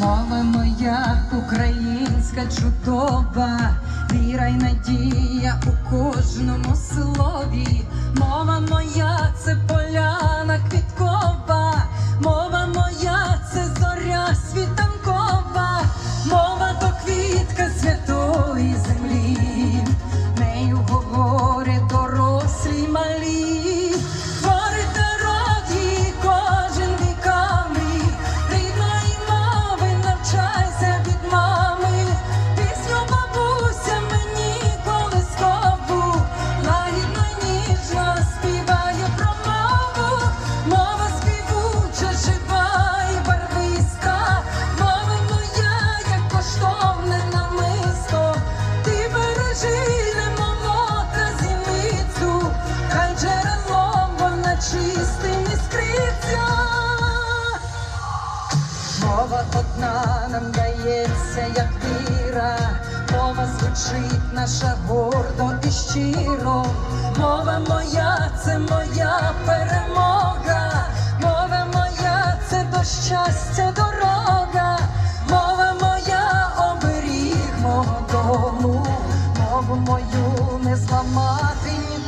Мова моя українська чудова, віра й надія у кожному слові. Мова моя це поляна квіткова, мова моя це зоря світанкова, мова то квітка святої землі, нею говорять птиця, мова одна нам дається, як віра, мова звучить наша гордо і щиро, мова моя, це моя перемога, мова моя, це до щастя дорога, мова моя оберіг мого дому, мову мою не зламати.